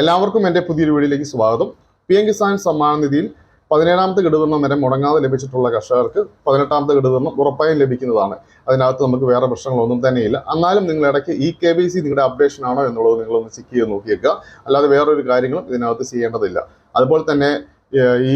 എല്ലാവർക്കും എന്റെ പുതിയൊരു വീഡിയോയിലേക്ക് സ്വാഗതം. പി എം കിസാൻ സമ്മാന നിധിയിൽ പതിനേഴാമത്തെ ഗഡുവിരണം വരെ മുടങ്ങാതെ ലഭിച്ചിട്ടുള്ള കർഷകർക്ക് പതിനെട്ടാമത്തെ ഗഡുവിരണം ഉറപ്പായും ലഭിക്കുന്നതാണ്. അതിനകത്ത് നമുക്ക് വേറെ പ്രശ്നങ്ങളൊന്നും തന്നെയില്ല. എന്നാലും നിങ്ങൾ ഇടയ്ക്ക് ഈ കെ ബി സി നിങ്ങളുടെ അപ്ഡേഷൻ ആണോ എന്നുള്ളത് നിങ്ങളൊന്ന് ചെക്ക് ചെയ്ത് നോക്കിയേക്കുക. അല്ലാതെ വേറൊരു കാര്യങ്ങളും ഇതിനകത്ത് ചെയ്യേണ്ടതില്ല. അതുപോലെ തന്നെ ഈ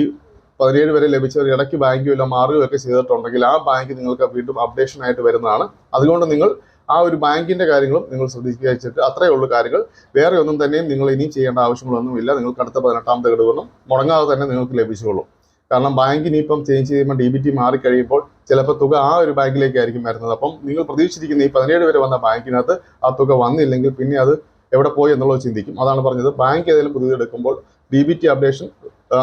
പതിനേഴ് വരെ ലഭിച്ചവർ ഇടയ്ക്ക് ബാങ്കിലോ എല്ലാം മാറുകയൊക്കെ ചെയ്തിട്ടുണ്ടെങ്കിൽ ആ ബാങ്ക് നിങ്ങൾക്ക് വീണ്ടും അപ്ഡേഷൻ ആയിട്ട് വരുന്നതാണ്. അതുകൊണ്ട് നിങ്ങൾ ആ ഒരു ബാങ്കിന്റെ കാര്യങ്ങളും നിങ്ങൾ ശ്രദ്ധിക്കുക വെച്ചിട്ട് അത്രയേ ഉള്ളൂ കാര്യങ്ങൾ. വേറെ ഒന്നും തന്നെയും നിങ്ങൾ ഇനിയും ചെയ്യേണ്ട ആവശ്യങ്ങളൊന്നുമില്ല. നിങ്ങൾക്ക് അടുത്ത പതിനെട്ടാമത്തെ ഘടകം മുടങ്ങാതെ തന്നെ നിങ്ങൾക്ക് ലഭിച്ചുകൊള്ളും. കാരണം ബാങ്കിന് ഇപ്പം ചേഞ്ച് ചെയ്യുമ്പോൾ ഡി ബി ടി മാറിക്കഴിയുമ്പോൾ ചിലപ്പോൾ തുക ആ ഒരു ബാങ്കിലേക്കായിരിക്കും വരുന്നത്. അപ്പം നിങ്ങൾ പ്രതീക്ഷിച്ചിരിക്കുന്ന ഈ പതിനേഴ് വരെ വന്ന ബാങ്കിനകത്ത് ആ തുക വന്നില്ലെങ്കിൽ പിന്നെ അത് എവിടെ പോയി എന്നുള്ളത് ചിന്തിക്കും. അതാണ് പറഞ്ഞത്. ബാങ്ക് ഏതെങ്കിലും പുതിയത് എടുക്കുമ്പോൾ ഡി ബി ടി അപ്ഡേഷൻ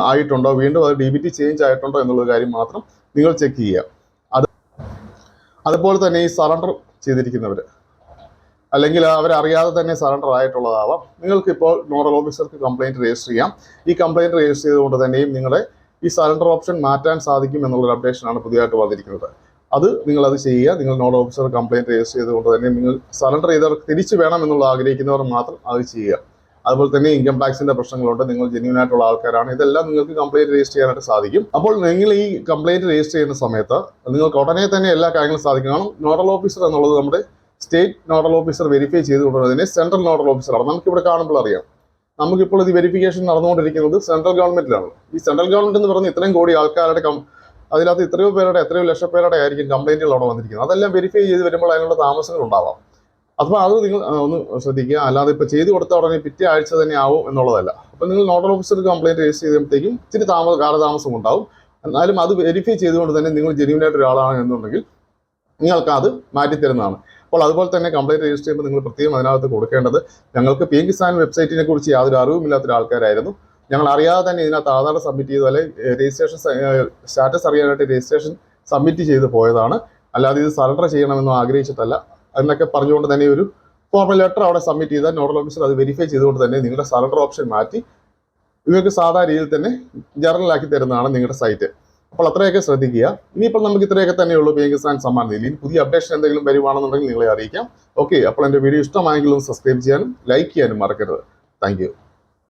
ആയിട്ടുണ്ടോ? വീണ്ടും അത് ഡി ബി ടി ചേഞ്ച് ആയിട്ടുണ്ടോ എന്നുള്ള കാര്യം മാത്രം നിങ്ങൾ ചെക്ക് ചെയ്യുക. അത് അതുപോലെ തന്നെ ഈ സറണ്ടർ ചെയ്തിരിക്കുന്നവർ അല്ലെങ്കിൽ അവരറിയാതെ തന്നെ സറണ്ടർ ആയിട്ടുള്ളതാവാം. നിങ്ങൾക്ക് ഇപ്പോൾ നോഡൽ ഓഫീസർക്ക് കംപ്ലൈന്റ് രജിസ്റ്റർ ചെയ്യാം. ഈ കംപ്ലൈന്റ് രജിസ്റ്റർ ചെയ്തുകൊണ്ട് തന്നെയും നിങ്ങളെ ഈ സറണ്ടർ ഓപ്ഷൻ മാറ്റാൻ സാധിക്കും എന്നുള്ളൊരു അപ്ഡേഷനാണ് പുതിയതായിട്ട് വന്നിരിക്കുന്നത്. അത് നിങ്ങളത് ചെയ്യുക. നിങ്ങൾ നോഡൽ ഓഫീസർ കംപ്ലൈന്റ് രജിസ്റ്റർ ചെയ്തുകൊണ്ട് തന്നെ നിങ്ങൾ സറണ്ടർ ചെയ്തവർക്ക് തിരിച്ചു വേണം എന്നുള്ള ആഗ്രഹിക്കുന്നവർ മാത്രം അത് ചെയ്യുക. അതുപോലെ തന്നെ ഇൻകം ടാക്സിന്റെ പ്രശ്നങ്ങളുണ്ട്. നിങ്ങൾ ജെന്യൂൻ ആയിട്ടുള്ള ആൾക്കാരാണ്. ഇതെല്ലാം നിങ്ങൾക്ക് കംപ്ലൈന്റ് രജിസ്റ്റർ ചെയ്യാനായിട്ട് സാധിക്കും. അപ്പോൾ നിങ്ങൾ ഈ കംപ്ലൈന്റ് രജിസ്റ്റർ ചെയ്യുന്ന സമയത്ത് നിങ്ങൾക്ക് ഉടനെ തന്നെ എല്ലാ കാര്യങ്ങളും സാധിക്കും. കാരണം നോഡൽ ഓഫീസർ എന്നുള്ളത് നമ്മുടെ സ്റ്റേറ്റ് നോഡൽ ഓഫീസർ വെരിഫൈ ചെയ്ത് തന്നെ സെൻട്രൽ നോഡൽ ഓഫീസറാണ് നമുക്കിവിടെ കാണുമ്പോൾ അറിയാം. നമുക്കിപ്പോൾ ഇത് വെരിഫിക്കേഷൻ നടന്നുകൊണ്ടിരിക്കുന്നത് സെൻട്രൽ ഗവൺമെന്റിലാണ് ഈ സെൻട്രൽ ഗവൺമെന്റ് എന്ന് പറഞ്ഞാൽ ഇത്രയും കോടി ആൾക്കാരുടെ അതിനകത്ത് ഇത്രയോ പേരുടെ എത്രയോ ലക്ഷം പേരുടെ ആയിരിക്കും കംപ്ലൈന്റുകൾ അവിടെ വന്നിരിക്കുന്നത്. അതെല്ലാം വെരിഫൈ ചെയ്ത് വരുമ്പോൾ അതിനുള്ള താമസങ്ങൾ ഉണ്ടാവാം. അപ്പോൾ അത് നിങ്ങൾ ഒന്ന് ശ്രദ്ധിക്കുക. അല്ലാതെ ഇപ്പോൾ ചെയ്തു കൊടുത്ത ഉടനെ പിറ്റേ ആഴ്ച തന്നെ ആവും എന്നുള്ളതല്ല. അപ്പോൾ നിങ്ങൾ നോഡൽ ഓഫീസർക്ക് കംപ്ലൈന്റ് രജിസ്റ്റർ ചെയ്യുമ്പോഴത്തേക്കും ഇച്ചിരി താമസ കാലതാമസം ഉണ്ടാവും. എന്നാലും അത് വെരിഫൈ ചെയ്തുകൊണ്ട് തന്നെ നിങ്ങൾ ജെന്യൂൻ ആയിട്ട് ഒരാളാണ് എന്നുണ്ടെങ്കിൽ നിങ്ങൾക്ക് അത് മാറ്റിത്തരുന്നതാണ്. അപ്പോൾ അതുപോലെ തന്നെ കംപ്ലൈന്റ് രജിസ്റ്റർ ചെയ്യുമ്പോൾ നിങ്ങൾ പ്രത്യേകം അതിനകത്ത് കൊടുക്കേണ്ടത് ഞങ്ങൾക്ക് പി എം കിസാൻ വെബ്സൈറ്റിനെ കുറിച്ച് യാതൊരു അറിവുമില്ലാത്ത ഒരാൾക്കാരായിരുന്നു ഞങ്ങൾ അറിയാതെ തന്നെ ഇതിനകത്ത് ആധാർ സബ്മിറ്റ് ചെയ്തു അല്ലെങ്കിൽ രജിസ്ട്രേഷൻ സ്റ്റാറ്റസ് അറിയാനായിട്ട് രജിസ്ട്രേഷൻ സബ്മിറ്റ് ചെയ്ത് പോയതാണ്. അല്ലാതെ ഇത് സറണ്ടർ ചെയ്യണമെന്ന് ആഗ്രഹിച്ചിട്ടല്ല. എന്നൊക്കെ പറഞ്ഞുകൊണ്ട് തന്നെ ഒരു ഫോർമൽ ലെറ്റർ അവിടെ സബ്മിറ്റ് ചെയ്താൽ നോഡൽ ഓഫീസർ അത് വെരിഫൈ ചെയ്തുകൊണ്ട് തന്നെ നിങ്ങളുടെ സറണ്ടർ ഓപ്ഷൻ മാറ്റി നിങ്ങൾക്ക് സാധാരണ രീതിയിൽ തന്നെ ജനറൽ ആക്കി തരുന്നതാണ് നിങ്ങളുടെ സൈറ്റ് അപ്പോൾ അത്രയൊക്കെ ശ്രദ്ധിക്കുക. ഇനിയിപ്പോൾ നമുക്ക് ഇത്രയൊക്കെ തന്നെയുള്ളൂ പി എം കിസാൻ സമ്മാൻ നിധി ഇനി പുതിയ അപ്ഡേഷൻ എന്തെങ്കിലും വരുവാണെന്നുണ്ടെങ്കിൽ നിങ്ങളെ അറിയിക്കാം. ഓക്കെ അപ്പോൾ എന്റെ വീഡിയോ ഇഷ്ടമായെങ്കിലും സബ്സ്ക്രൈബ് ചെയ്യാനും ലൈക്ക് ചെയ്യാനും മറക്കരുത്. താങ്ക്